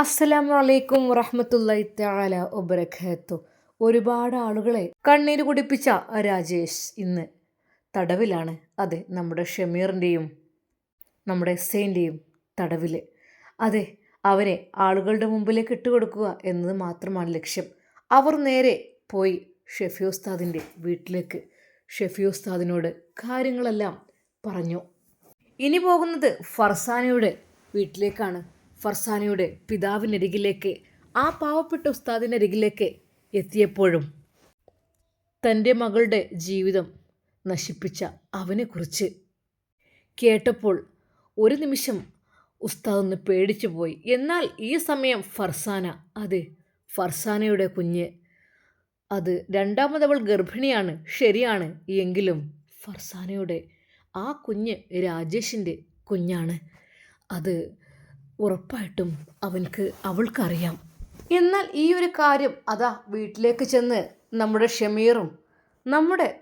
അസ്സലാമു അലൈക്കും വറഹമത്തല്ലായി താല ഒബരഖത്തു ഒരുപാട് ആളുകളെ കണ്ണീര് കുടിപ്പിച്ച രാജേഷ് ഇന്ന് തടവിലാണ്. അതെ നമ്മുടെ ഷമീറിന്റെയും നമ്മുടെ എസ്സേന്റെയും തടവിൽ അതെ അവരെ ആളുകളുടെ മുമ്പിലേക്ക് ഇട്ടുകൊടുക്കുക എന്നത് മാത്രമാണ് ലക്ഷ്യം. അവർ നേരെ പോയി ഷെഫി ഉസ്താദിന്റെ വീട്ടിലേക്ക്. ഷെഫി ഉസ്താദിനോട് കാര്യങ്ങളെല്ലാം പറഞ്ഞു. ഇനി പോകുന്നത് ഫർസാനയുടെ വീട്ടിലേക്കാണ്. ഫർസാനയുടെ പിതാവിനരികിലേക്ക് ആ പാവപ്പെട്ട ഉസ്താദിനരികിലേക്ക് എത്തിയപ്പോഴും തന്റെ മകളുടെ ജീവിതം നശിപ്പിച്ച അവനെക്കുറിച്ച് കേട്ടപ്പോൾ ഒരു നിമിഷം ഉസ്താദ് ഒന്ന് പേടിച്ചു പോയി എന്നാൽ ഈ സമയം ഫർസാന അതെ ഫർസാനയുടെ കുഞ്ഞ് അത് രണ്ടാമതവൾ ഗർഭിണിയാണ് ശരിയാണ്. എങ്കിലും ഫർസാനയുടെ ആ കുഞ്ഞ് രാജേഷിന്റെ കുഞ്ഞാണ്. അത് ഉറപ്പായിട്ടും അവൻക്ക് അവൾക്കറിയാം. എന്നാൽ ഈ ഒരു കാര്യം അതാ വീട്ടിലേക്ക് ചെന്ന് നമ്മുടെ ഷമീറും നമ്മുടെ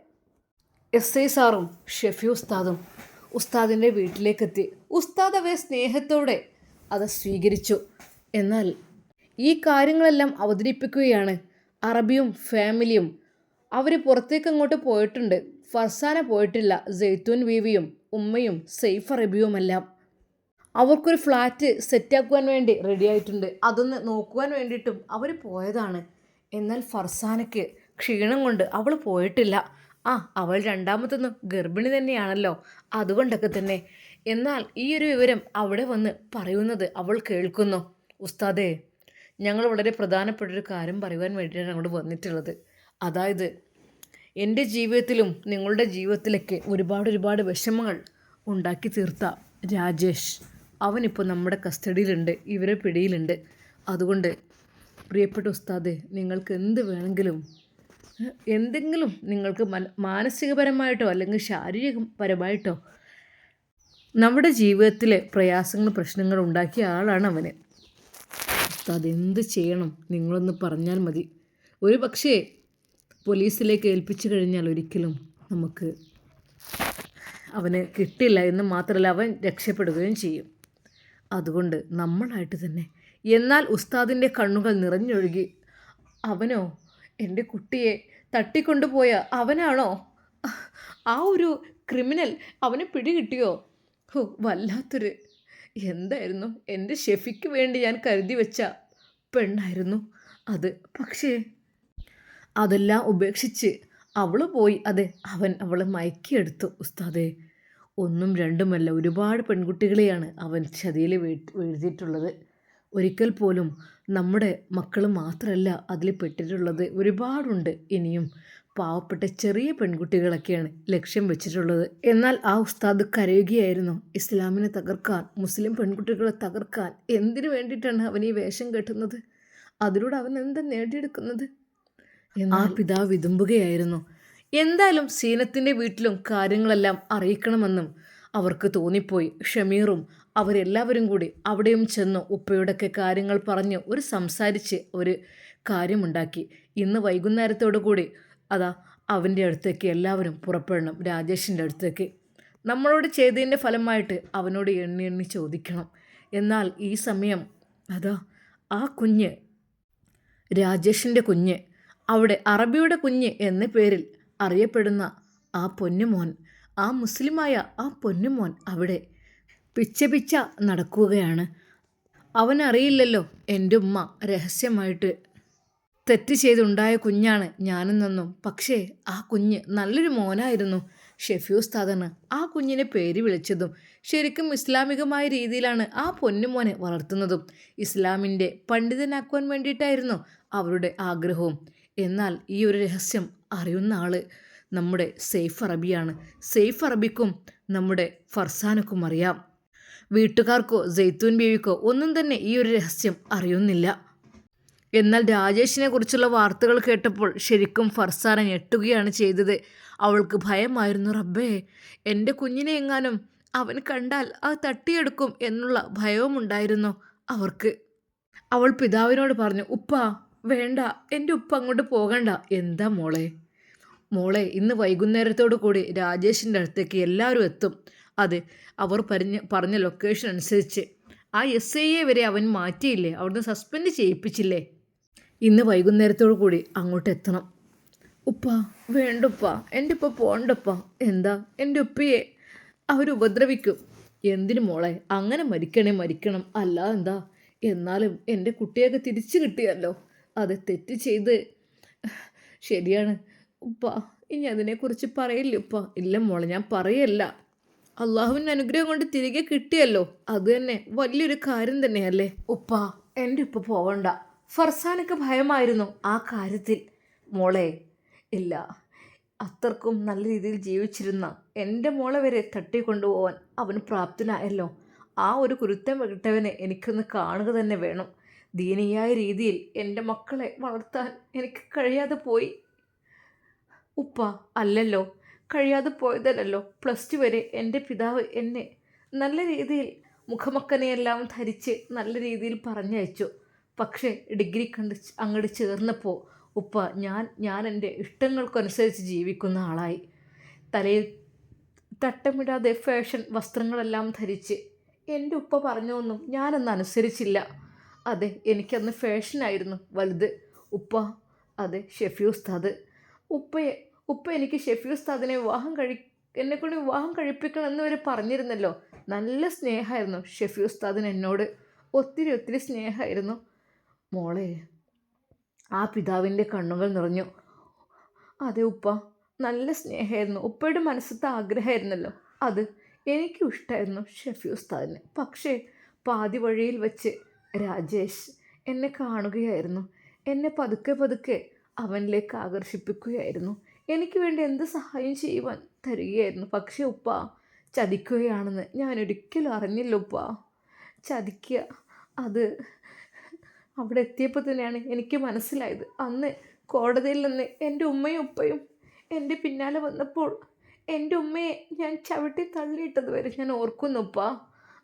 എസ് ഐ സാറും ഷെഫി ഉസ്താദും ഉസ്താദിന്റെ വീട്ടിലേക്കെത്തി. ഉസ്താദ് അവയെ സ്നേഹത്തോടെ അത് സ്വീകരിച്ചു. എന്നാൽ ഈ കാര്യങ്ങളെല്ലാം അവതരിപ്പിക്കുകയാണ് അറബിയും ഫാമിലിയും. അവർ പുറത്തേക്ക് അങ്ങോട്ട് പോയിട്ടുണ്ട്. ഫർസാന പോയിട്ടില്ല. ജെയ്ത്തൂൻ വീവിയും ഉമ്മയും സെയ്ഫ് അറബിയുമെല്ലാം അവർക്കൊരു ഫ്ലാറ്റ് സെറ്റാക്കുവാൻ വേണ്ടി റെഡി ആയിട്ടുണ്ട് അതൊന്ന് നോക്കുവാൻ വേണ്ടിയിട്ടും അവർ പോയതാണ്. എന്നാൽ ഫർസാനയ്ക്ക് ക്ഷീണം കൊണ്ട് അവൾ പോയിട്ടില്ല. ആ അവൾ രണ്ടാമത്തൊന്നും ഗർഭിണി തന്നെയാണല്ലോ. അതുകൊണ്ടൊക്കെ തന്നെ. എന്നാൽ ഈ ഒരു വിവരം അവിടെ വന്ന് പറയുന്നത് അവൾ കേൾക്കുന്നു. ഉസ്താദേ ഞങ്ങൾ വളരെ പ്രധാനപ്പെട്ടൊരു കാര്യം പറയുവാൻ വേണ്ടിയിട്ടാണ് അങ്ങോട്ട് വന്നിട്ടുള്ളത്. അതായത് എന്റെ ജീവിതത്തിലും നിങ്ങളുടെ ജീവിതത്തിലൊക്കെ ഒരുപാട് ഒരുപാട് വിഷമങ്ങൾ ഉണ്ടാക്കി തീർത്ത രാജേഷ്. അവനിപ്പോൾ നമ്മുടെ കസ്റ്റഡിയിലുണ്ട് ഇവരെ പിടിയിലുണ്ട്. അതുകൊണ്ട് പ്രിയപ്പെട്ട ഉസ്താദെ നിങ്ങൾക്ക് എന്ത് വേണമെങ്കിലും എന്തെങ്കിലും നിങ്ങൾക്ക് മന- മാനസികപരമായിട്ടോ അല്ലെങ്കിൽ ശാരീരികപരമായിട്ടോ നമ്മുടെ ജീവിതത്തിലെ പ്രയാസങ്ങൾ പ്രശ്നങ്ങൾ ഉണ്ടാക്കിയ ആളാണ് അവന്. ഉസ്താദ് എന്ത് ചെയ്യണം? നിങ്ങളൊന്ന് പറഞ്ഞാൽ മതി. ഒരു പക്ഷേ പോലീസിലേക്ക് ഏൽപ്പിച്ചു കഴിഞ്ഞാൽ ഒരിക്കലും നമുക്ക് അവന് കിട്ടില്ല എന്ന് മാത്രമല്ല അവൻ രക്ഷപ്പെടുകയും ചെയ്യും. അതുകൊണ്ട് നമ്മളായിട്ട് തന്നെ. എന്നാൽ ഉസ്താദിന്റെ കണ്ണുകൾ നിറഞ്ഞൊഴുകി അവനോ? എന്റെ കുട്ടിയെ തട്ടിക്കൊണ്ടുപോയ അവനാണോ? ആ ഒരു ക്രിമിനൽ അവനെ പിടികിട്ടിയോ? ഹോ വല്ലാത്തൊരു. എന്തായിരുന്നു? എന്റെ ഷെഫിക്ക് വേണ്ടി ഞാൻ കരുതി വെച്ച പെണ്ണായിരുന്നു അത്. പക്ഷേ അതെല്ലാം ഉപേക്ഷിച്ച് അവൾ പോയി. അതെ അവൻ അവളെ മയക്കിയെടുത്തു ഉസ്താദെ. ഒന്നും രണ്ടുമല്ല ഒരുപാട് പെൺകുട്ടികളെയാണ് അവൻ ചതിയിൽ വീഴ്ത്തിയിട്ടുള്ളത് ഒരിക്കൽ പോലും നമ്മുടെ മക്കൾ മാത്രമല്ല അതിൽ പെട്ടിട്ടുള്ളത്. ഒരുപാടുണ്ട് ഇനിയും പാവപ്പെട്ട ചെറിയ പെൺകുട്ടികളൊക്കെയാണ് ലക്ഷ്യം വെച്ചിട്ടുള്ളത്. എന്നാൽ ആ ഉസ്താദ് കരയുകയായിരുന്നു ഇസ്ലാമിനെ തകർക്കാൻ മുസ്ലിം പെൺകുട്ടികളെ തകർക്കാൻ എന്തിനു വേണ്ടിയിട്ടാണ് അവൻ ഈ വേഷം കെട്ടുന്നത്? അതിലൂടെ അവൻ എന്താ നേടിയെടുക്കുന്നത്? ആ പിതാവ് വിതുമ്പുകയായിരുന്നു എന്തായാലും സീനത്തിന്റെ വീട്ടിലും കാര്യങ്ങളെല്ലാം അറിയിക്കണമെന്നും അവർക്ക് തോന്നിപ്പോയി. ഷമീറും അവരെല്ലാവരും കൂടി അവിടെയും ചെന്നു ഉപ്പയോടൊക്കെ കാര്യങ്ങൾ പറഞ്ഞ് ഒരു സംസാരിച്ച് ഒരു കാര്യമുണ്ടാക്കി. ഇന്ന് വൈകുന്നേരത്തോടു കൂടി അതാ അവന്റെ അടുത്തേക്ക് എല്ലാവരും പുറപ്പെടണം രാജേഷിന്റെ അടുത്തേക്ക്. നമ്മളോട് ചെയ്തതിന്റെ ഫലമായിട്ട് അവനോട് എണ്ണി എണ്ണി ചോദിക്കണം. എന്നാൽ ഈ സമയം അതാ ആ കുഞ്ഞ് രാജേഷിന്റെ കുഞ്ഞ് അവിടെ അറബിയുടെ കുഞ്ഞ് എന്ന പേരിൽ അറിയപ്പെടുന്ന ആ പൊന്നുമോൻ ആ മുസ്ലിമായ ആ പൊന്നുമോൻ അവിടെ പിച്ച പിച്ച നടക്കുകയാണ്. അവനറിയില്ലല്ലോ എന്റെ ഉമ്മ രഹസ്യമായിട്ട് തെറ്റ് ചെയ്തുണ്ടായ കുഞ്ഞാണ് ഞാനെന്നൊന്നും. പക്ഷേ ആ കുഞ്ഞ് നല്ലൊരു മോനായിരുന്നു. ഷെഫി ആ കുഞ്ഞിനെ പേര് വിളിച്ചതും ശരിക്കും ഇസ്ലാമികമായ രീതിയിലാണ് ആ പൊന്നുമോനെ വളർത്തുന്നതും. ഇസ്ലാമിന്റെ പണ്ഡിതനാക്കുവാൻ വേണ്ടിയിട്ടായിരുന്നു അവരുടെ ആഗ്രഹവും. എന്നാൽ ഈ ഒരു രഹസ്യം അറിയുന്ന ആൾ നമ്മുടെ സെയ്ഫ് അറബിയാണ്. സെയ്ഫ് അറബിക്കും നമ്മുടെ ഫർസാനക്കും അറിയാം. വീട്ടുകാർക്കോ ജെയ്ത്തൂൻ ബീവിക്കോ ഒന്നും തന്നെ ഈ ഒരു രഹസ്യം അറിയുന്നില്ല. എന്നാൽ രാജേഷിനെ കുറിച്ചുള്ള വാർത്തകൾ കേട്ടപ്പോൾ ശരിക്കും ഫർസാന ഞെട്ടുകയാണ് ചെയ്തത്. അവൾക്ക് ഭയമായിരുന്നു റബ്ബേ എന്റെ കുഞ്ഞിനെ എങ്ങാനും അവൻ കണ്ടാൽ അത് തട്ടിയെടുക്കും എന്നുള്ള ഭയവുമുണ്ടായിരുന്നു അവർക്ക്. അവൾ പിതാവിനോട് പറഞ്ഞു ഉപ്പ വേണ്ട എന്റെ ഉപ്പ അങ്ങോട്ട് പോകണ്ട. എന്താ മോളെ? മോളെ ഇന്ന് വൈകുന്നേരത്തോടു കൂടി രാജേഷിന്റെ അടുത്തേക്ക് എല്ലാവരും എത്തും. അതെ അവർ പറഞ്ഞ പറഞ്ഞ ലൊക്കേഷൻ അനുസരിച്ച്. ആ എസ് ഐയെ വരെ അവൻ മാറ്റിയില്ലേ? അവിടുന്ന് സസ്പെൻഡ് ചെയ്യിപ്പിച്ചില്ലേ? ഇന്ന് വൈകുന്നേരത്തോടു കൂടി അങ്ങോട്ട് എത്തണം. ഉപ്പ വേണ്ടുപ്പ. എന്റെ ഉപ്പ പോണ്ടപ്പ. എന്താ? എന്റെ ഉപ്പയെ അവരുപദ്രവിക്കും എന്തിനു മോളെ? അങ്ങനെ മരിക്കണേ മരിക്കണം. അല്ല എന്താ? എന്നാലും എന്റെ കുട്ടിയൊക്കെ തിരിച്ചു കിട്ടിയല്ലോ. അത് തെറ്റ് ചെയ്ത്. ശരിയാണ്. ഉപ്പ ഇനി അതിനെക്കുറിച്ച് പറയില്ല ഉപ്പ? ഇല്ല മോളെ ഞാൻ പറയല്ല. അള്ളാഹുവിന്റെ അനുഗ്രഹം കൊണ്ട് തിരികെ കിട്ടിയല്ലോ. അത് തന്നെ. വലിയൊരു കാര്യം തന്നെയല്ലേ? ഉപ്പ എന്റെ ഉപ്പ പോവണ്ട. ഫർസാനൊക്കെ ഭയമായിരുന്നു ആ കാര്യത്തിൽ. മോളെ ഇല്ല. അത്രക്കും നല്ല രീതിയിൽ ജീവിച്ചിരുന്ന എന്റെ മോളെ വരെ തട്ടിക്കൊണ്ടുപോകാൻ അവന് പ്രാപ്തനായല്ലോ. ആ ഒരു കുരുത്തം വിട്ടവനെ എനിക്കൊന്ന് കാണുക തന്നെ വേണം. ദീനീയായ രീതിയിൽ എന്റെ മക്കളെ വളർത്താൻ എനിക്ക് കഴിയാതെ പോയി. ഉപ്പ അല്ലല്ലോ. കഴിയാതെ പോയതല്ലല്ലോ. പ്ലസ് ടു വരെ എന്റെ പിതാവ് എന്നെ നല്ല രീതിയിൽ മുഖമക്കനെയെല്ലാം ധരിച്ച് നല്ല രീതിയിൽ പറഞ്ഞയച്ചു. പക്ഷേ ഡിഗ്രി കണ്ട് അങ്ങോട്ട് ചേർന്നപ്പോൾ ഉപ്പ ഞാൻ ഞാൻ എന്റെ ഇഷ്ടങ്ങൾക്കനുസരിച്ച് ജീവിക്കുന്ന ആളായി. തലയിൽ തട്ടമിടാതെ ഫാഷൻ വസ്ത്രങ്ങളെല്ലാം ധരിച്ച് എന്റെ ഉപ്പ പറഞ്ഞൊന്നും ഞാനൊന്നും അനുസരിച്ചില്ല. അതെ എനിക്കന്ന് ഫാഷനായിരുന്നു. വലുത്. ഉപ്പ. അതെ ഷെഫി ഉസ്താദ്. ഉപ്പയെ ഉപ്പ എനിക്ക് ഷെഫി ഉസ്താദിനെ വിവാഹം കഴി എന്നെക്കൊണ്ട് വിവാഹം കഴിപ്പിക്കണം എന്ന് വരെ പറഞ്ഞിരുന്നല്ലോ. നല്ല സ്നേഹമായിരുന്നു ഷെഫി ഉസ്താദിന് എന്നോട്. ഒത്തിരി ഒത്തിരി സ്നേഹമായിരുന്നു. മോളെ ആ പിതാവിന്റെ കണ്ണുകൾ നിറഞ്ഞു. അതെ ഉപ്പ. നല്ല സ്നേഹമായിരുന്നു. ഉപ്പയുടെ മനസ്സത്തെ ആഗ്രഹമായിരുന്നല്ലോ. അത് എനിക്കും ഇഷ്ടമായിരുന്നു ഷെഫി ഉസ്താദിന്. പക്ഷേ പാതി വഴിയിൽ വെച്ച് രാജേഷ് എന്നെ കാണുകയായിരുന്നു. എന്നെ പതുക്കെ പതുക്കെ അവനിലേക്ക് ആകർഷിപ്പിക്കുകയായിരുന്നു. എനിക്ക് വേണ്ടി എന്ത് സഹായം ചെയ്യുവാൻ തരികയായിരുന്നു. പക്ഷേ ഉപ്പ ചതിക്കുകയാണെന്ന് ഞാൻ ഒരിക്കലും അറിഞ്ഞില്ല ഉപ്പ. ചതിക്കുക അത് അവിടെ എത്തിയപ്പോൾ തന്നെയാണ് എനിക്ക് മനസ്സിലായത്. അന്ന് കോടതിയിൽ നിന്ന് എന്റെ ഉമ്മയും ഉപ്പയും എന്റെ പിന്നാലെ വന്നപ്പോൾ എന്റെ ഉമ്മയെ ഞാൻ ചവിട്ടി തള്ളിയിട്ടത് വരെ ഞാൻ ഓർക്കുന്നുപ്പാ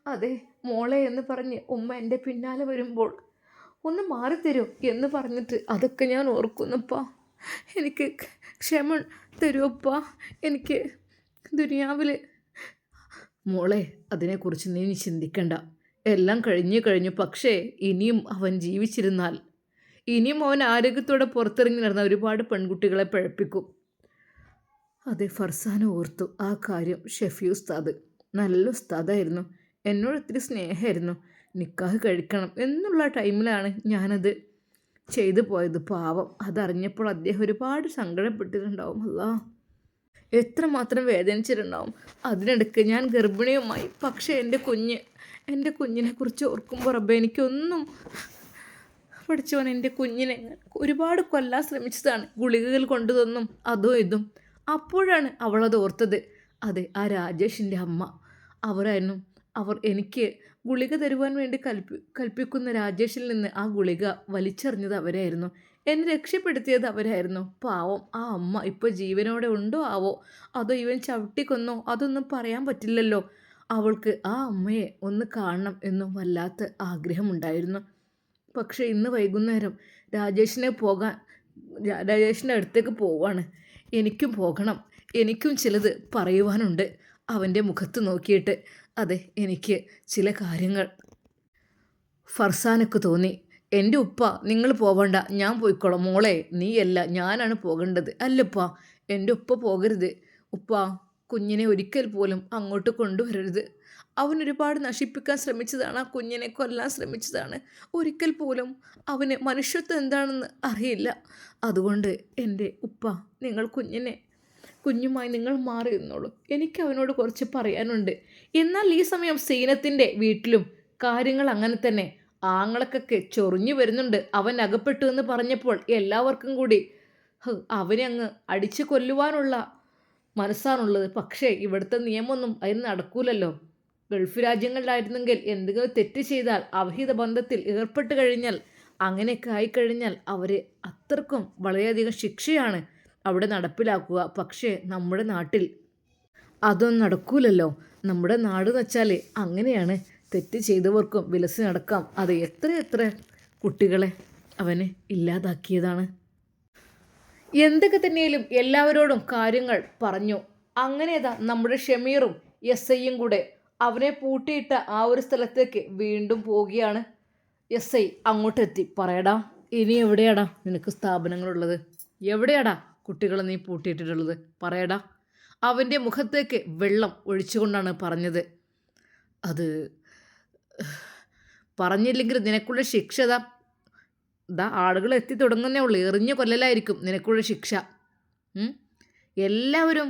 അതെ മോളെ എന്ന് പറഞ്ഞ് ഉമ്മ എന്റെ പിന്നാലെ വരുമ്പോൾ ഒന്ന് മാറിത്തരൂ എന്ന് പറഞ്ഞിട്ട് അതൊക്കെ ഞാൻ ഓർക്കുന്നപ്പാ. എനിക്ക് ക്ഷമ തരുമപ്പാ എനിക്ക് ദുനിയാവിൽ മോളെ അതിനെക്കുറിച്ച് നീ ചിന്തിക്കണ്ട. എല്ലാം കഴിഞ്ഞു കഴിഞ്ഞു. പക്ഷേ ഇനിയും അവൻ ജീവിച്ചിരുന്നാൽ ഇനിയും അവൻ ആരോഗ്യത്തോടെ പുറത്തിറങ്ങി നടന്ന ഒരുപാട് പെൺകുട്ടികളെ പഴപ്പിക്കും. അതെ ഫർസാന ഓർത്തു ആ കാര്യം ഷെഫി ഉസ്താദ്. നല്ല ഉസ്താദായിരുന്നു. എന്നോട് ഒത്തിരി സ്നേഹമായിരുന്നു. നിക്കാഹ് കഴിക്കണം എന്നുള്ള ടൈമിലാണ് ഞാനത് ചെയ്തു പോയത്. പാവം. അതറിഞ്ഞപ്പോൾ അദ്ദേഹം ഒരുപാട് സങ്കടപ്പെട്ടിട്ടുണ്ടാവും. അല്ലാ. എത്രമാത്രം വേദനിച്ചിട്ടുണ്ടാവും. അതിനിടയ്ക്ക് ഞാൻ ഗർഭിണിയുമായി. പക്ഷേ എന്റെ കുഞ്ഞ് എന്റെ കുഞ്ഞിനെ കുറിച്ച് ഓർക്കുമ്പോൾ റബ്ബെ എനിക്കൊന്നും പഠിച്ചവൻ എന്റെ കുഞ്ഞിനെ ഒരുപാട് കൊല്ലാൻ ശ്രമിച്ചതാണ്. ഗുളികകൾ കൊണ്ടുതന്നും അതോ ഇതും. അപ്പോഴാണ് അവളത് ഓർത്തത്. അതെ ആ രാജേഷിന്റെ അമ്മ. അവരായിരുന്നു അവർ എനിക്ക് ഗുളിക തരുവാൻ വേണ്ടി കൽപ്പി കൽപ്പിക്കുന്ന രാജേഷിൽ നിന്ന് ആ ഗുളിക വലിച്ചെറിഞ്ഞത് അവരായിരുന്നു. എന്നെ രക്ഷപ്പെടുത്തിയത് അവരായിരുന്നു. പാവം ആ അമ്മ ഇപ്പോൾ ജീവനോടെ ഉണ്ടോ ആവോ? അതോ ഇവൻ ചവിട്ടിക്കൊന്നോ? അതൊന്നും പറയാൻ പറ്റില്ലല്ലോ. അവൾക്ക് ആ അമ്മയെ ഒന്ന് കാണണം എന്നും വല്ലാത്ത ആഗ്രഹമുണ്ടായിരുന്നു. പക്ഷേ ഇന്ന് വൈകുന്നേരം രാജേഷിനെ പോകാൻ രാജേഷിന്റെ അടുത്തേക്ക് പോവാണ്. എനിക്കും പോകണം. എനിക്കും ചിലത് പറയുവാനുണ്ട്. അവന്റെ മുഖത്ത് നോക്കിയിട്ട് അതെ എനിക്ക് ചില കാര്യങ്ങൾ. ഫർസാനക്ക് തോന്നി എന്റെ ഉപ്പ നിങ്ങൾ പോവണ്ട ഞാൻ പോയിക്കോളാം. മോളെ നീയല്ല ഞാനാണ് പോകേണ്ടത്. അല്ലപ്പ എന്റെ ഉപ്പ പോകരുത്. ഉപ്പ കുഞ്ഞിനെ ഒരിക്കൽ പോലും അങ്ങോട്ട് കൊണ്ടുവരരുത്. അവൻ ഒരുപാട് നശിപ്പിക്കാൻ ശ്രമിച്ചതാണ് ആ കുഞ്ഞിനെ കൊല്ലാൻ ശ്രമിച്ചതാണ്. ഒരിക്കൽ പോലും അവന് മനുഷ്യത്വം എന്താണെന്ന് അറിയില്ല. അതുകൊണ്ട് എന്റെ ഉപ്പ നിങ്ങൾ കുഞ്ഞിനെ കുഞ്ഞുമായി നിങ്ങൾ മാറി നിന്നോളൂ. എനിക്ക് അവനോട് കുറച്ച് പറയാനുണ്ട്. എന്നാൽ ഈ സമയം സീനത്തിന്റെ വീട്ടിലും കാര്യങ്ങൾ അങ്ങനെ തന്നെ. ആങ്ങളക്കൊക്കെ ചൊറിഞ്ഞു വരുന്നുണ്ട്. അവൻ അകപ്പെട്ടു എന്ന് പറഞ്ഞപ്പോൾ എല്ലാവർക്കും കൂടി അവനെ അങ്ങ് അടിച്ചു കൊല്ലുവാനുള്ള മനസ്സാണുള്ളത്. പക്ഷേ ഇവിടുത്തെ നിയമമൊന്നും അതിന് നടക്കൂലല്ലോ. ഗൾഫ് രാജ്യങ്ങളിലായിരുന്നെങ്കിൽ എന്തെങ്കിലും തെറ്റ് ചെയ്താൽ അവഹിത ബന്ധത്തിൽ ഏർപ്പെട്ട് കഴിഞ്ഞാൽ അങ്ങനെയൊക്കെ ആയിക്കഴിഞ്ഞാൽ അവർ അത്രക്കും വളരെയധികം ശിക്ഷയാണ്. അവിടെ നടപ്പിലാക്കുക. പക്ഷേ നമ്മുടെ നാട്ടിൽ അതൊന്നും നടക്കൂലല്ലോ. നമ്മുടെ നാട് എന്ന് വെച്ചാൽ അങ്ങനെയാണ്. തെറ്റ് ചെയ്തവർക്കും വിലസി നടക്കാം. അത് എത്ര എത്ര കുട്ടികളെ അവന് ഇല്ലാതാക്കിയതാണ്. എന്തൊക്കെ തന്നെയാലും എല്ലാവരോടും കാര്യങ്ങൾ പറഞ്ഞു. അങ്ങനെതാ നമ്മുടെ ഷമീറും എസ് ഐയും കൂടെ അവനെ പൂട്ടിയിട്ട ആ ഒരു സ്ഥലത്തേക്ക് വീണ്ടും പോവുകയാണ്. എസ് ഐ അങ്ങോട്ടെത്തി. പറയടാ ഇനി എവിടെയാടാ നിനക്ക് സ്ഥാപനങ്ങളുള്ളത്? എവിടെയാടാ? കുട്ടികളെ നീ പൂട്ടിയിട്ടിട്ടുള്ളത് പറയടാ. അവന്റെ മുഖത്തേക്ക് വെള്ളം ഒഴിച്ചുകൊണ്ടാണ് പറഞ്ഞത്. അത് പറഞ്ഞില്ലെങ്കിൽ നിനക്കുള്ള ശിക്ഷ ദാ. ദാ ആളുകൾ എത്തി തുടങ്ങുന്നേ ഉള്ളൂ. എറിഞ്ഞ കൊല്ലലായിരിക്കും നിനക്കുള്ള ശിക്ഷ. എല്ലാവരും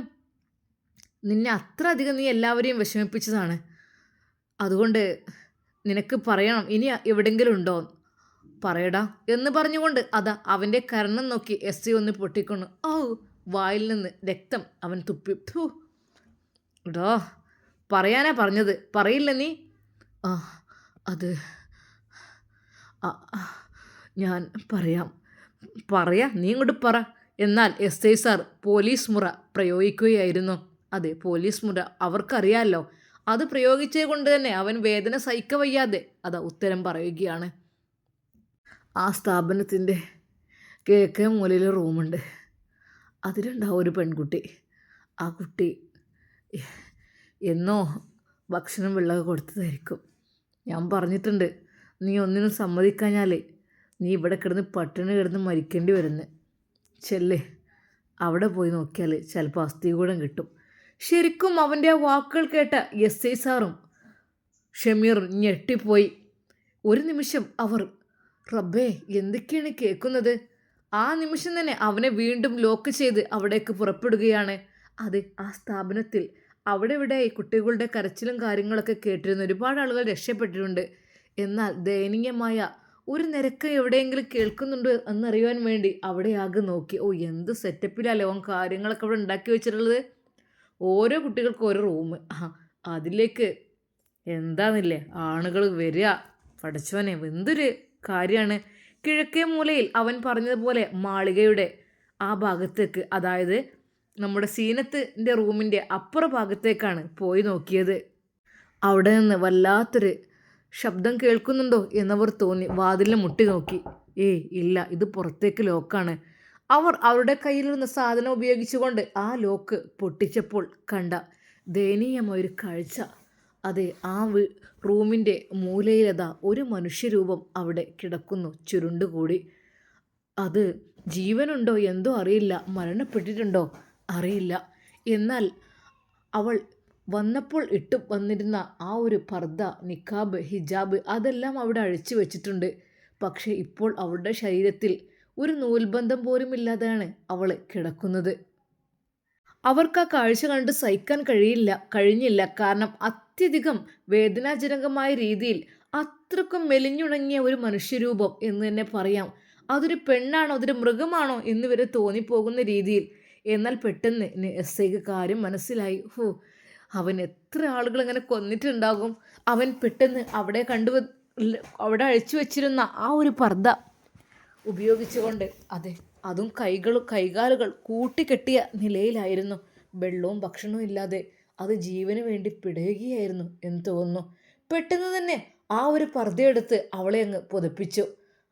നിന്നെ അത്ര അധികം നീ എല്ലാവരെയും വിഷമിപ്പിച്ചതാണ്. അതുകൊണ്ട് നിനക്ക് പറയണം ഇനി എവിടെങ്കിലും ഉണ്ടോ? പറയടാ എന്ന് പറഞ്ഞുകൊണ്ട് അതാ അവന്റെ കരണം നോക്കി എസ് സി ഒന്ന് പൊട്ടിക്കൊണ്ടു. ഓ വായിൽ നിന്ന് രക്തം അവൻ തുപ്പി. ഇടോ പറയാനാ പറഞ്ഞത്. പറയില്ല നീ? ആ അത് ഞാൻ പറയാം. പറയാ നീ ഇങ്ങോട്ട് പറ. എന്നാൽ എസ് ഐ സാർ പോലീസ് മുറ പ്രയോഗിക്കുകയായിരുന്നു. അതെ പോലീസ് മുറ അവർക്കറിയാമല്ലോ അത് പ്രയോഗിച്ചത് കൊണ്ട് തന്നെ അവൻ വേദന സഹിക്ക വയ്യാതെ അതാ ഉത്തരം പറയുകയാണ്. ആ സ്ഥാപനത്തിന്റെ കിഴക്കേ മൂലയിൽ റൂമുണ്ട്. അതിലുണ്ടാവും ഒരു പെൺകുട്ടി. ആ കുട്ടി എന്നോ ഭക്ഷണം വെള്ളമൊക്കെ കൊടുത്തതായിരിക്കും ഞാൻ പറഞ്ഞിട്ടുണ്ട് നീ ഒന്നിനും സമ്മതിക്കാഞ്ഞാൽ നീ ഇവിടെ കിടന്ന് പട്ടിണി കിടന്ന് മരിക്കേണ്ടി വരുന്നു. ചെല്ലേ. അവിടെ പോയി നോക്കിയാൽ ചിലപ്പോൾ അസ്ഥികൂടം കിട്ടും. ശരിക്കും അവന്റെ ആ വാക്കുകൾ കേട്ട എസ് ഐ സാറും ഷമീറും ഞെട്ടിപ്പോയി. ഒരു നിമിഷം അവർ റബ്ബേ എന്തൊക്കെയാണ് കേൾക്കുന്നത്? ആ നിമിഷം തന്നെ അവനെ വീണ്ടും ലോക്ക് ചെയ്ത് അവിടേക്ക് പുറപ്പെടുകയാണ്. അത് ആ സ്ഥാപനത്തിൽ. അവിടെ ഇവിടെ കുട്ടികളുടെ കരച്ചിലും കാര്യങ്ങളൊക്കെ കേട്ടിരുന്ന ഒരുപാട് ആളുകൾ രക്ഷപ്പെട്ടിട്ടുണ്ട്. എന്നാൽ ദയനീയമായ ഒരു നിരക്ക് എവിടെയെങ്കിലും കേൾക്കുന്നുണ്ട് എന്നറിയുവാൻ വേണ്ടി അവിടെ ആകെ നോക്കി. ഓ എന്ത് സെറ്റപ്പിലല്ലേ ഓൻ കാര്യങ്ങളൊക്കെ അവിടെ ഉണ്ടാക്കി വെച്ചിട്ടുള്ളത്? ഓരോ കുട്ടികൾക്കും ഓരോ റൂം. ആ അതിലേക്ക്. എന്താന്നില്ലേ? ആണുകൾ വരിക. പഠിച്ചവനെ എന്തൊരു കാര്യമാണ്. കിഴക്കേ മൂലയിൽ അവൻ പറഞ്ഞതുപോലെ മാളികയുടെ ആ ഭാഗത്തേക്ക് അതായത് നമ്മുടെ സീനത്തിന്റെ റൂമിന്റെ അപ്പുറ ഭാഗത്തേക്കാണ് പോയി നോക്കിയത്. അവിടെ നിന്ന് വല്ലാത്തൊരു ശബ്ദം കേൾക്കുന്നുണ്ടോ എന്നവർ തോന്നി. വാതിലിൽ മുട്ടി നോക്കി. ഏയ് ഇല്ല ഇത് പുറത്തേക്ക് ലോക്കാണ്. അവർ അവരുടെ കയ്യിലിരുന്ന സാധനം ഉപയോഗിച്ചുകൊണ്ട് ആ ലോക്ക് പൊട്ടിച്ചപ്പോൾ കണ്ട ദയനീയമായൊരു കാഴ്ച. അതെ ആ റൂമിന്റെ മൂലയിലതാ ഒരു മനുഷ്യരൂപം അവിടെ കിടക്കുന്നു ചുരുണ്ടുകൂടി. അത് ജീവനുണ്ടോ എന്തോ അറിയില്ല മരണപ്പെട്ടിട്ടുണ്ടോ? അറിയില്ല. എന്നാൽ അവൾ വന്നപ്പോൾ ഇട്ടു വന്നിരുന്ന ആ ഒരു പർദ്ദ നിക്കാബ് ഹിജാബ് അതെല്ലാം അവിടെ അഴിച്ചു വെച്ചിട്ടുണ്ട്. പക്ഷേ ഇപ്പോൾ അവളുടെ ശരീരത്തിൽ ഒരു നൂൽബന്ധം പോലും ഇല്ലാതെയാണ് അവൾ കിടക്കുന്നത്. അവർക്ക് ആ കാഴ്ച കണ്ട് സഹിക്കാൻ കഴിയില്ല കഴിഞ്ഞില്ല. കാരണം അത്യധികം വേദനാജനകമായ രീതിയിൽ അത്രക്കും മെലിഞ്ഞുണങ്ങിയ ഒരു മനുഷ്യരൂപം എന്ന് തന്നെ പറയാം. അതൊരു പെണ്ണാണോ അതൊരു മൃഗമാണോ എന്ന് വരെ തോന്നിപ്പോകുന്ന രീതിയിൽ. എന്നാൽ പെട്ടെന്ന് എസ് ഐക്ക് കാര്യം മനസ്സിലായി. ഹോ അവൻ എത്ര ആളുകൾ ഇങ്ങനെ കൊന്നിട്ടുണ്ടാകും. അവൻ പെട്ടെന്ന് അവിടെ കണ്ടു അവിടെ അഴിച്ചു വെച്ചിരുന്ന ആ ഒരു പർദ്ദ ഉപയോഗിച്ചുകൊണ്ട് അതെ അതും കൈകൾ കൈകാലുകൾ കൂട്ടിക്കെട്ടിയ നിലയിലായിരുന്നു. വെള്ളവും ഭക്ഷണവും ഇല്ലാതെ അത് ജീവന് വേണ്ടി പിടയുകയായിരുന്നു എന്ന് തോന്നുന്നു. പെട്ടെന്ന് തന്നെ ആ ഒരു പർദ്ദയെടുത്ത് അവളെ അങ്ങ് പുതപ്പിച്ചു.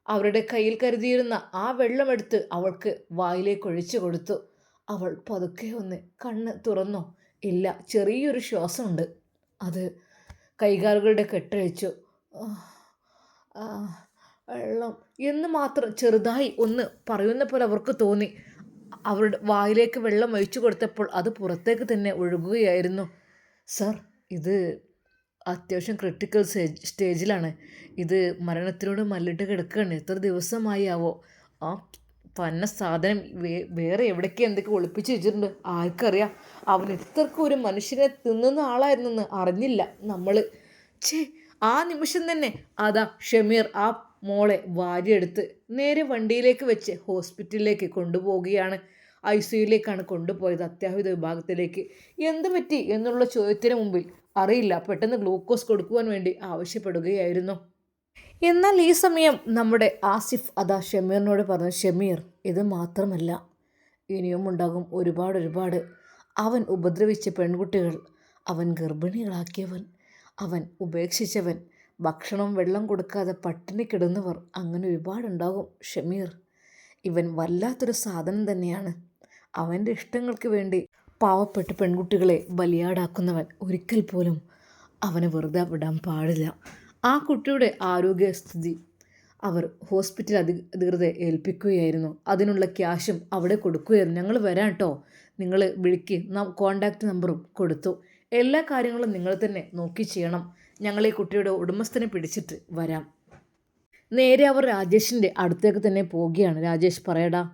അവരുടെ കയ്യിൽ കരുതിയിരുന്ന ആ വെള്ളമെടുത്ത് അവൾക്ക് വായിലേക്ക് ഒഴിച്ചു കൊടുത്തു. അവൾ പതുക്കെ ഒന്ന് കണ്ണ് തുറന്നു. ഇല്ല ചെറിയൊരു ശ്വാസമുണ്ട്. അത് കൈകാലുകളുടെ കെട്ടഴിച്ചു. വെള്ളം എന്ന് മാത്രം ചെറുതായി ഒന്ന് പറയുന്ന പോലെ അവർക്ക് തോന്നി. അവരുടെ വായിലേക്ക് വെള്ളം ഒഴിച്ചു കൊടുത്തപ്പോൾ അത് പുറത്തേക്ക് തന്നെ ഒഴുകുകയായിരുന്നു. സർ ഇത് അത്യാവശ്യം ക്രിട്ടിക്കൽ സ്റ്റേജ് സ്റ്റേജിലാണ്. ഇത് മരണത്തിനോട് മല്ലിട്ട് കിടക്കുകയാണ്. എത്ര ദിവസമായി ആവോ ആ പന്ന സാധനം വേ- വേറെ എവിടേക്ക് എന്തൊക്കെ ഒളിപ്പിച്ച് വെച്ചിട്ടുണ്ട്? ആർക്കറിയാം. അവൻ ഇത്രക്കും ഒരു മനുഷ്യനെ തിന്നുന്ന ആളായിരുന്നെന്ന് അറിഞ്ഞില്ല നമ്മൾ ഛേ ആ നിമിഷം തന്നെ. അതാ ഷമീർ ആ മോളെ വാരിയെടുത്ത് നേരെ വണ്ടിയിലേക്ക് വെച്ച് ഹോസ്പിറ്റലിലേക്ക് കൊണ്ടുപോവുകയാണ്. ഐ സിയുയിലേക്കാണ് കൊണ്ടുപോയത് അത്യാഹിത വിഭാഗത്തിലേക്ക്. എന്ത് പറ്റി എന്നുള്ള ചോദ്യത്തിന് മുമ്പിൽ അറിയില്ല. പെട്ടെന്ന് ഗ്ലൂക്കോസ് കൊടുക്കുവാൻ വേണ്ടി ആവശ്യപ്പെടുകയായിരുന്നു. എന്നാൽ ഈ സമയം നമ്മുടെ ആസിഫ് അതാ ഷമീറിനോട് പറഞ്ഞു ഷമീർ ഇത് മാത്രമല്ല. ഇനിയും ഉണ്ടാകും ഒരുപാട് ഒരുപാട്. അവൻ ഉപദ്രവിച്ച പെൺകുട്ടികൾ അവൻ ഗർഭിണികളാക്കിയവൻ അവൻ ഉപേക്ഷിച്ചവൻ ഭക്ഷണം വെള്ളം കൊടുക്കാതെ പട്ടിണി കിടന്നവർ അങ്ങനെ ഒരുപാടുണ്ടാകും ഷമീർ. ഇവൻ വല്ലാത്തൊരു സാധനം തന്നെയാണ്. അവന്റെ ഇഷ്ടങ്ങൾക്ക് വേണ്ടി പാവപ്പെട്ട പെൺകുട്ടികളെ ബലിയാടാക്കുന്നവൻ ഒരിക്കൽ പോലും അവനെ വെറുതെ വിടാൻ പാടില്ല. ആ കുട്ടിയുടെ ആരോഗ്യസ്ഥിതി അവർ ഹോസ്പിറ്റൽ അധി അധികൃതരെ ഏൽപ്പിക്കുകയായിരുന്നു. അതിനുള്ള ക്യാഷും അവിടെ കൊടുക്കുകയായിരുന്നു. ഞങ്ങൾ വരാം കേട്ടോ. നിങ്ങൾ വിളിക്ക്. നാം കോണ്ടാക്റ്റ് നമ്പറും കൊടുത്തു. എല്ലാ കാര്യങ്ങളും നിങ്ങൾ തന്നെ നോക്കി ചെയ്യണം. ഞങ്ങൾ ഈ കുട്ടിയുടെ ഉടമസ്ഥനെ പിടിച്ചിട്ട് വരാം. നേരെ അവർ രാജേഷിന്റെ അടുത്തേക്ക് തന്നെ പോവുകയാണ്. രാജേഷ് പറയടാ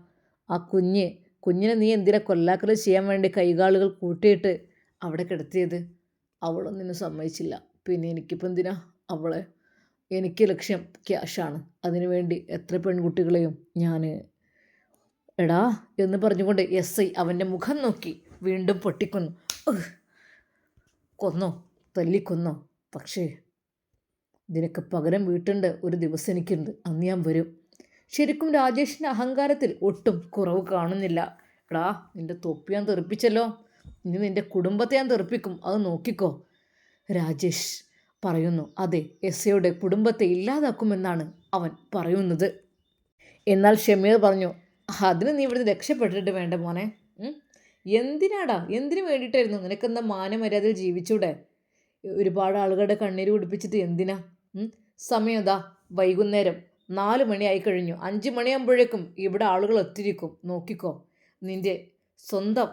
ആ കുഞ്ഞ് കുഞ്ഞിനെ നീ എന്തിനാ കൊല്ലാക്കൽ ചെയ്യാൻ വേണ്ടി കൈകാലുകൾ കൂട്ടിയിട്ട് അവിടെ കിടത്തിയത്? അവളൊന്നും നിന്നെ സമ്മതിച്ചില്ല. പിന്നെ എനിക്കിപ്പോൾ എന്തിനാ അവളെ? എനിക്ക് ലക്ഷ്യം ക്യാഷാണ് അതിനുവേണ്ടി എത്ര പെൺകുട്ടികളെയും ഞാൻ എടാ എന്ന് പറഞ്ഞുകൊണ്ട് എസ് ഐ അവന്റെ മുഖം നോക്കി വീണ്ടും പൊട്ടിക്കൊന്നു. കൊന്നോ? തല്ലിക്കൊന്നോ? പക്ഷേ ഇതിനൊക്കെ പകരം വീട്ടുണ്ട് ഒരു ദിവസം എനിക്കുണ്ട്. അന്ന് ഞാൻ വരും. ശരിക്കും രാജേഷിന്റെ അഹങ്കാരത്തിൽ ഒട്ടും കുറവ് കാണുന്നില്ല. എടാ നിന്റെ തൊപ്പി ഞാൻ തെറിപ്പിച്ചല്ലോ. ഇനി നിന്റെ കുടുംബത്തെ ഞാൻ തെറിപ്പിക്കും. അത് നോക്കിക്കോ. രാജേഷ് പറയുന്നു അതെ എസ് എയുടെ കുടുംബത്തെ ഇല്ലാതാക്കുമെന്നാണ് അവൻ പറയുന്നത്. എന്നാൽ ഷമീർ പറഞ്ഞു അതിന് നീ ഇവിടുന്ന് രക്ഷപ്പെട്ടിട്ട് വേണ്ട മോനെ. എന്തിനാടാ? എന്തിനു വേണ്ടിയിട്ടായിരുന്നു? നിനക്കെന്താ മാനമര്യാദയിൽ ജീവിച്ചൂടെ? ഒരുപാട് ആളുകളുടെ കണ്ണീര് കുടിപ്പിച്ചിട്ട് എന്തിനാ? സമയം ഇതാ വൈകുന്നേരം. നാല് മണിയായി കഴിഞ്ഞു അഞ്ച് മണിയാകുമ്പോഴേക്കും ഇവിടെ ആളുകൾ ഒത്തിരിക്കും. നോക്കിക്കോ. നിന്റെ സ്വന്തം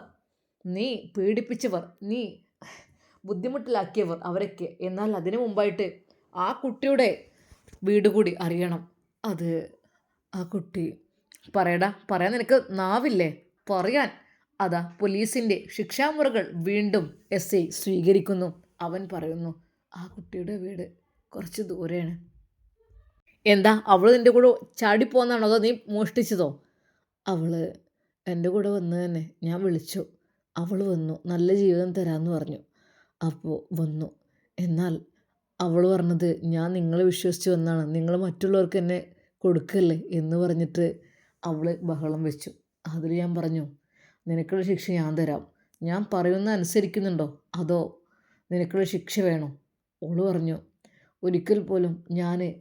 നീ പീഡിപ്പിച്ചവർ നീ ബുദ്ധിമുട്ടിലാക്കിയവർ അവരൊക്കെ. എന്നാൽ അതിനു മുമ്പായിട്ട് ആ കുട്ടിയുടെ വീട് കൂടി അറിയണം. അത് ആ കുട്ടി പറയടാ പറയാൻ നിനക്ക് നാവില്ലേ? പറയാൻ. അതാ പോലീസിന്റെ ശിക്ഷാമുറകൾ വീണ്ടും എസ് ഐ സ്വീകരിക്കുന്നു. അവൻ പറയുന്നു ആ കുട്ടിയുടെ വീട് കുറച്ച് ദൂരെയാണ്. എന്താ അവൾ നിന്റെ കൂടെ ചാടിപ്പോന്നാണോ അതോ നീ മോഷ്ടിച്ചതോ? അവൾ എന്റെ കൂടെ വന്ന് തന്നെ. ഞാൻ വിളിച്ചു. അവൾ വന്നു. നല്ല ജീവിതം തരാമെന്ന് പറഞ്ഞു. അപ്പോൾ വന്നു. എന്നാൽ അവൾ പറഞ്ഞത് ഞാൻ നിങ്ങളെ വിശ്വസിച്ച് വന്നാണ് നിങ്ങൾ മറ്റുള്ളവർക്ക് എന്നെ കൊടുക്കല്ലേ? എന്ന് പറഞ്ഞിട്ട് അവൾ ബഹളം വെച്ചു. അതിൽ ഞാൻ പറഞ്ഞു നിനക്കുള്ള ശിക്ഷ ഞാൻ തരാം. ഞാൻ പറയുന്ന അനുസരിക്കുന്നുണ്ടോ? അതോ നിനക്കുള്ള ശിക്ഷ വേണോ? ഓൾ പറഞ്ഞു ഒരിക്കൽ പോലും ഞാൻ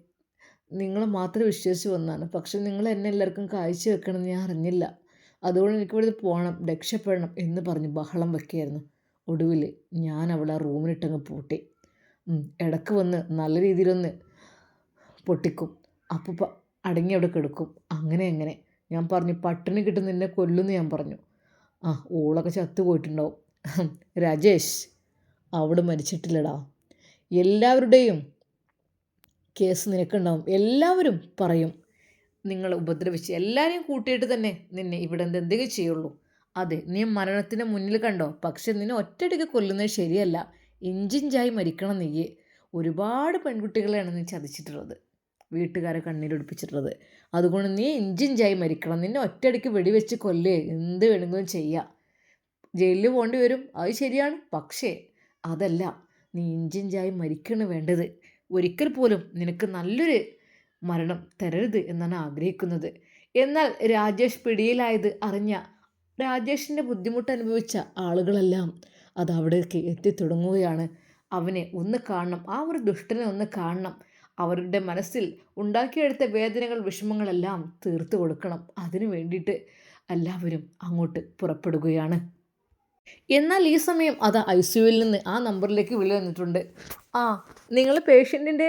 നിങ്ങളെ മാത്രം വിശ്വസിച്ച് വന്നതാണ്. പക്ഷെ നിങ്ങൾ എന്നെ എല്ലാവർക്കും കാഴ്ച വെക്കണമെന്ന് ഞാൻ അറിഞ്ഞില്ല. അതുകൊണ്ട് എനിക്ക് ഇവിടെ പോകണം രക്ഷപ്പെടണം എന്ന് പറഞ്ഞ്. ബഹളം വെക്കുകയായിരുന്നു ഒടുവിൽ ഞാൻ അവളെ ആ റൂമിലിട്ടങ്ങ് പൂട്ടി. ഇടയ്ക്ക് വന്ന് നല്ല രീതിയിലൊന്ന് പൊട്ടിക്കും. അപ്പോൾ പ- അടങ്ങി അവിടെ കിടക്കും. അങ്ങനെ അങ്ങനെ. ഞാൻ പറഞ്ഞു പട്ടിണി കിട്ടുന്ന നിന്നെ കൊല്ലുമെന്ന് ഞാൻ പറഞ്ഞു. ആ ഓളൊക്കെ ചത്തു പോയിട്ടുണ്ടാവും രാജേഷ്. അവിടെ മരിച്ചിട്ടില്ലടാ. എല്ലാവരുടെയും കേസ് നിനക്കുണ്ടാവും. എല്ലാവരും പറയും നിങ്ങൾ ഉപദ്രവിച്ച് എല്ലാവരെയും കൂട്ടിയിട്ട് തന്നെ നിന്നെ ഇവിടെ എന്തെങ്കിലും ചെയ്യുള്ളൂ. അതെ നീ മരണത്തിന് മുന്നിൽ കണ്ടോ? പക്ഷെ നിന്നെ ഒറ്റയടിക്ക് കൊല്ലുന്നത് ശരിയല്ല. ഇഞ്ചിഞ്ചായി മരിക്കണം നീയെ. ഒരുപാട് പെൺകുട്ടികളെയാണ് നീ ചതിച്ചിട്ടുള്ളത്. വീട്ടുകാരെ കണ്ണീരൊടിപ്പിച്ചിട്ടുള്ളത് അതുകൊണ്ട് നീ ഇഞ്ചിഞ്ചായി മരിക്കണം. നിന്നെ ഒറ്റയടിക്ക് വെടിവെച്ച് കൊല്ലേ. എന്ത് വേണമെങ്കിലും ചെയ്യുക ജയിലിൽ പോകേണ്ടി വരും. അത് ശരിയാണ്. പക്ഷേ അതല്ല നീ ഇഞ്ചിഞ്ചായി മരിക്കണ് വേണ്ടത്. ഒരിക്കൽ പോലും നിനക്ക് നല്ലൊരു മരണം തരരുത് എന്നാണ് ആഗ്രഹിക്കുന്നത്. എന്നാൽ രാജേഷ് പിടിയിലായത് അറിഞ്ഞ രാജേഷിന്റെ ബുദ്ധിമുട്ട് അനുഭവിച്ച ആളുകളെല്ലാം അത് അവിടേക്ക് എത്തിത്തുടങ്ങുകയാണ് അവനെ ഒന്ന് കാണണം ആ ഒരു ദുഷ്ടനെ ഒന്ന് കാണണം. അവരുടെ മനസ്സിൽ ഉണ്ടാക്കിയെടുത്ത വേദനകൾ വിഷമങ്ങളെല്ലാം തീർത്തു കൊടുക്കണം. അതിനു വേണ്ടിയിട്ട് എല്ലാവരും അങ്ങോട്ട് പുറപ്പെടുകയാണ്. എന്നാൽ ഈ സമയം അത് ഐ സിയുവിൽ നിന്ന് ആ നമ്പറിലേക്ക് വിളി വന്നിട്ടുണ്ട്. ആ നിങ്ങൾ പേഷ്യന്റിന്റെ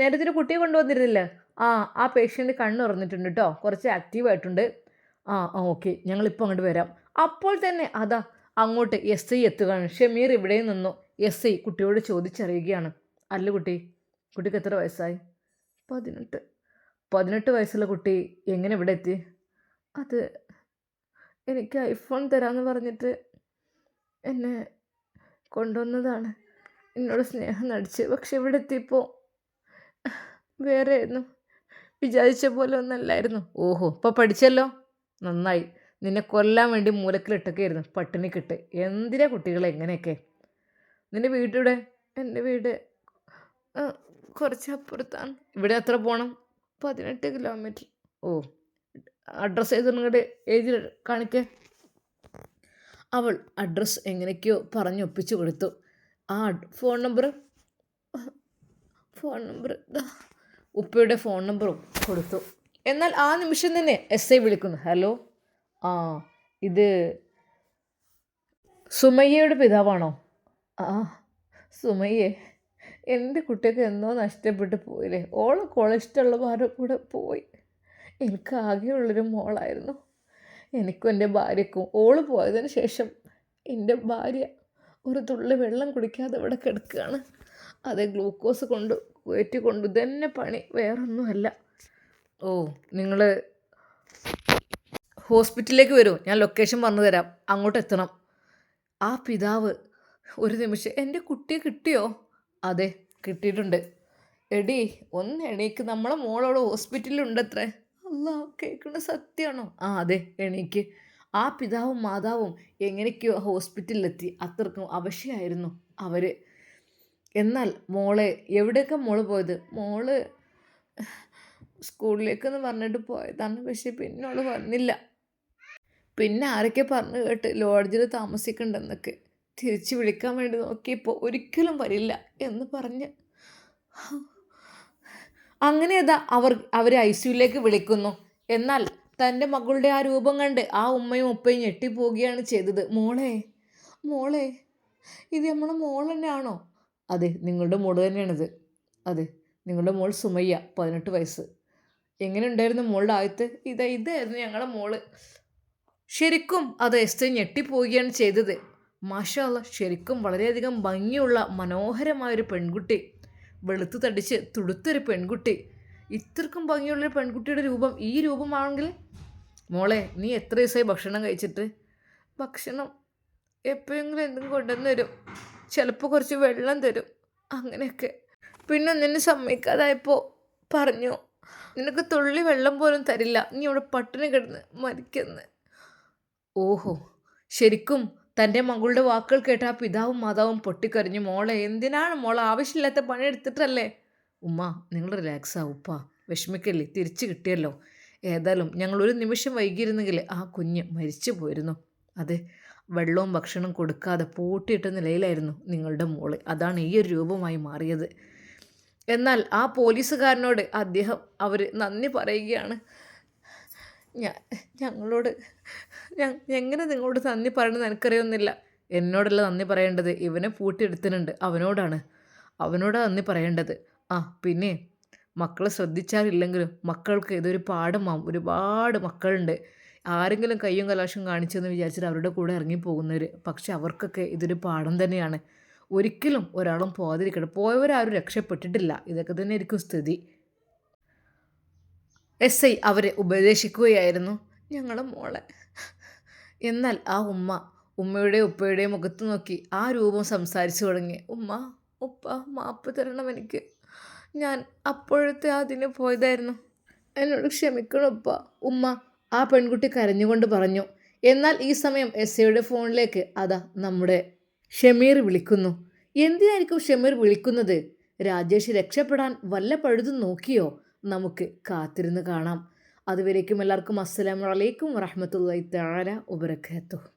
നേരത്തെ ഒരു കുട്ടിയെ കൊണ്ടുവന്നിരുന്നില്ലേ? ആ ആ പേഷ്യന്റ് കണ്ണ് തുറന്നിട്ടുണ്ട് കേട്ടോ കുറച്ച് ആക്റ്റീവായിട്ടുണ്ട് ആ ആ ഓക്കെ ഞങ്ങളിപ്പോൾ അങ്ങോട്ട് വരാം. അപ്പോൾ തന്നെ അതാ അങ്ങോട്ട് എസ് ഐ എത്തുകയാണ്. ഷമീർ ഇവിടെ നിന്നു. എസ് ഐ കുട്ടിയോട് ചോദിച്ചറിയുകയാണ്. അല്ല കുട്ടി കുട്ടിക്ക് എത്ര വയസ്സായി? പതിനെട്ട്. പതിനെട്ട് വയസ്സുള്ള കുട്ടി എങ്ങനെ ഇവിടെ എത്തി? അത് എനിക്ക് ഐഫോൺ തരാമെന്ന് പറഞ്ഞിട്ട് എന്നെ കൊണ്ടുവന്നതാണ്. എന്നോട് സ്നേഹം നടിച്ച്. പക്ഷെ ഇവിടെ എത്തിയപ്പോൾ വേറെ ആയിരുന്നു വിചാരിച്ച പോലെ ഒന്നല്ലായിരുന്നു. ഓഹോ ഇപ്പോൾ പഠിച്ചല്ലോ? നന്നായി. നിന്നെ കൊല്ലാൻ വേണ്ടി മൂലക്കിലിട്ടൊക്കെയായിരുന്നു പട്ടിണി കിട്ട്. എന്തിനാ കുട്ടികളെ എങ്ങനെയൊക്കെ നിന്റെ വീട്ടിവിടെ എന്റെ വീട് കുറച്ച് അപ്പുറത്താണ് ഇവിടെ എത്ര പോകണം പതിനെട്ട് കിലോമീറ്റർ. ഓ അഡ്രസ്സ് ചെയ്തിട്ട് എഴുതി കാണിക്കേ. അവൾ അഡ്രസ്സ് എങ്ങനെയൊക്കെയോ പറഞ്ഞൊപ്പിച്ചു കൊടുത്തു. ആ ഫോൺ നമ്പർ ഫോൺ നമ്പർ. ഉപ്പയുടെ ഫോൺ നമ്പറും കൊടുത്തു. എന്നാൽ ആ നിമിഷം തന്നെ എസ് ഐ വിളിക്കുന്നു. ഹലോ? ആ ഇത് സുമയ്യയുടെ പിതാവാണോ? ആ സുമയ്യേ എന്റെ കുട്ടിയൊക്കെ എന്നോ നഷ്ടപ്പെട്ട് പോയില്ലേ. ഓളെ ഇഷ്ടമുള്ളവരുടെ കൂടെ പോയി. എനിക്ക് ആകെയുള്ളൊരു മോളായിരുന്നു. എനിക്കും എന്റെ ഭാര്യക്കും. ഓൾ പോയതിന് ശേഷം എന്റെ ഭാര്യ ഒരു തുള്ളി വെള്ളം കുടിക്കാതെ ഇവിടെ കിടക്കുകയാണ്. അത് ഗ്ലൂക്കോസ് കൊണ്ട് കയറ്റി കൊണ്ട് തന്നെ പണി. വേറൊന്നുമല്ല. ഓ നിങ്ങൾ ഹോസ്പിറ്റലിലേക്ക് വരൂ. ഞാൻ ലൊക്കേഷൻ പറഞ്ഞു തരാം. അങ്ങോട്ട് എത്തണം. ആ പിതാവ് ഒരു നിമിഷം എന്റെ കുട്ടിയെ കിട്ടിയോ? അതെ കിട്ടിയിട്ടുണ്ട്. എടി ഒന്ന് എണീക്ക്. നമ്മളെ മോളോട് ഹോസ്പിറ്റലിലുണ്ടത്രേ. അല്ല കേൾക്കുന്ന സത്യമാണോ ആ അതെ എണീക്ക്. ആ പിതാവും മാതാവും എങ്ങനെയൊക്കെയോ ഹോസ്പിറ്റലിലെത്തി. അത്രക്കും അവശയായിരുന്നു അവർ എന്നാൽ മോളെ എവിടെയൊക്കെ മോൾ പോയത്? മോൾ സ്കൂളിലേക്കെന്ന് പറഞ്ഞിട്ട് പോയതാണ്. പക്ഷെ പിന്നെ അവൾ വന്നില്ല. പിന്നെ ആരൊക്കെ പറഞ്ഞു കേട്ട് ലോഡ്ജിൽ താമസിക്കണ്ടെന്നൊക്കെ തിരിച്ച് വിളിക്കാൻ വേണ്ടി നോക്കിയപ്പോൾ ഒരിക്കലും വരില്ല എന്ന് പറഞ്ഞ്. അങ്ങനെ അതാ അവർ അവരെ ഐ സിയുലേക്ക് വിളിക്കുന്നു. എന്നാൽ തന്റെ മകളുടെ ആ രൂപം കണ്ട് ആ ഉമ്മയും ഉപ്പയും ഞെട്ടിപ്പോവുകയാണ് ചെയ്തത്. മോളെ മോളെ ഇത് നമ്മളെ മോൾ തന്നെയാണോ? അതെ നിങ്ങളുടെ മോൾ തന്നെയാണിത്. അതെ നിങ്ങളുടെ മോൾ സുമയ്യ പതിനെട്ട് വയസ്സ്. എങ്ങനെ ഉണ്ടായിരുന്നു മോളുടെ ആദ്യത്ത്? ഇതാ ഇതായിരുന്നു ഞങ്ങളുടെ മോൾ ശരിക്കും അത് എസ് ഞെട്ടിപ്പോവുകയാണ് ചെയ്തത്. മാഷാല്ല ശരിക്കും വളരെയധികം ഭംഗിയുള്ള മനോഹരമായൊരു പെൺകുട്ടി. വെളുത്തു തടിച്ച് തുടുത്തൊരു പെൺകുട്ടി. ഇത്രക്കും ഭംഗിയുള്ളൊരു പെൺകുട്ടിയുടെ രൂപം ഈ രൂപമാണെങ്കിൽ? മോളെ നീ എത്ര ദിവസമായി ഭക്ഷണം കഴിച്ചിട്ട്? ഭക്ഷണം എപ്പോഴെങ്കിലും എന്തും കൊണ്ടുവന്ന് തരും. ചിലപ്പോൾ കുറച്ച് വെള്ളം തരും. അങ്ങനെയൊക്കെ. പിന്നെ നിന്നെ സമ്മതിക്കാതായപ്പോൾ പറഞ്ഞു നിനക്ക് തുള്ളി വെള്ളം പോലും തരില്ല. നീ ഇവിടെ പട്ടിണി കിടന്ന് മരിക്കുന്നു. ഓഹോ ശരിക്കും തന്റെ മകളുടെ വാക്കുകൾ കേട്ട ആ പിതാവും മാതാവും പൊട്ടിക്കരഞ്ഞു. മോളെ എന്തിനാണ് മോളെ? ആവശ്യമില്ലാത്ത പണിയെടുത്തിട്ടല്ലേ ഉമ്മ നിങ്ങൾ റിലാക്സ് ആ ഉപ്പ. വിഷമിക്കല്ലേ? തിരിച്ചു കിട്ടിയല്ലോ. ഏതായാലും ഞങ്ങൾ ഒരു നിമിഷം വൈകിയിരുന്നെങ്കിൽ ആ കുഞ്ഞ് മരിച്ചു പോയിരുന്നു. അതെ വെള്ളവും ഭക്ഷണവും കൊടുക്കാതെ പൂട്ടിയിട്ട നിലയിലായിരുന്നു നിങ്ങളുടെ മോൾ. അതാണ് ഈ ഒരു രൂപമായി മാറിയത്. എന്നാൽ ആ പോലീസുകാരനോട് അദ്ദേഹം അവർ നന്ദി പറയുകയാണ്. ഞങ്ങളോട് എങ്ങനെ നിങ്ങളോട് നന്ദി പറയണമെന്ന് എനിക്കറിയൊന്നുമില്ല എന്നോടല്ല നന്ദി പറയേണ്ടത്? ഇവനെ പൂട്ടിയെടുത്തിട്ടുണ്ട്. അവനോടാണ്. അവനോടാണ് നന്ദി പറയേണ്ടത്. ആ പിന്നെ മക്കളെ ശ്രദ്ധിച്ചാലില്ലെങ്കിലും മക്കൾക്ക് ഇതൊരു പാഠമാവും ഒരുപാട് മക്കളുണ്ട്. ആരെങ്കിലും കയ്യും കലാശം കാണിച്ചെന്ന് വിചാരിച്ചിട്ട് അവരുടെ കൂടെ ഇറങ്ങിപ്പോകുന്നവർ പക്ഷെ അവർക്കൊക്കെ ഇതൊരു പാഠം തന്നെയാണ്. ഒരിക്കലും ഒരാളും പോകാതിരിക്കണം പോയവരാരും രക്ഷപ്പെട്ടിട്ടില്ല. ഇതൊക്കെ തന്നെ ആയിരിക്കും സ്ഥിതി. എസ് ഐ അവരെ ഉപദേശിക്കുകയായിരുന്നു. ഞങ്ങളുടെ മോളെ. എന്നാൽ ആ ഉമ്മ ഉമ്മയുടെയും ഉപ്പയുടെയും മുഖത്ത് നോക്കി ആ രൂപം സംസാരിച്ചു തുടങ്ങി. ഉമ്മ ഉപ്പ മാപ്പ് തരണം എനിക്ക്. ഞാൻ അപ്പോഴത്തെ അതിന് പോയതായിരുന്നു. എന്നോട് ക്ഷമിക്കണം ഉപ്പ. ഉമ്മ ആ പെൺകുട്ടി കരഞ്ഞുകൊണ്ട് പറഞ്ഞു. എന്നാൽ ഈ സമയം എസ് ഐയുടെ ഫോണിലേക്ക് അതാ നമ്മുടെ ഷമീർ വിളിക്കുന്നു. എന്തിനായിരിക്കും ഷമീർ വിളിക്കുന്നത്? രാജേഷ് രക്ഷപ്പെടാൻ വല്ല പഴുതും നോക്കിയോ? നമുക്ക് കാത്തിരുന്ന് കാണാം. അതുവരേക്കും എല്ലാവർക്കും അസ്സലാമലൈക്കും വറഹമത്തല്ലാ തആല വബറകാതുഹു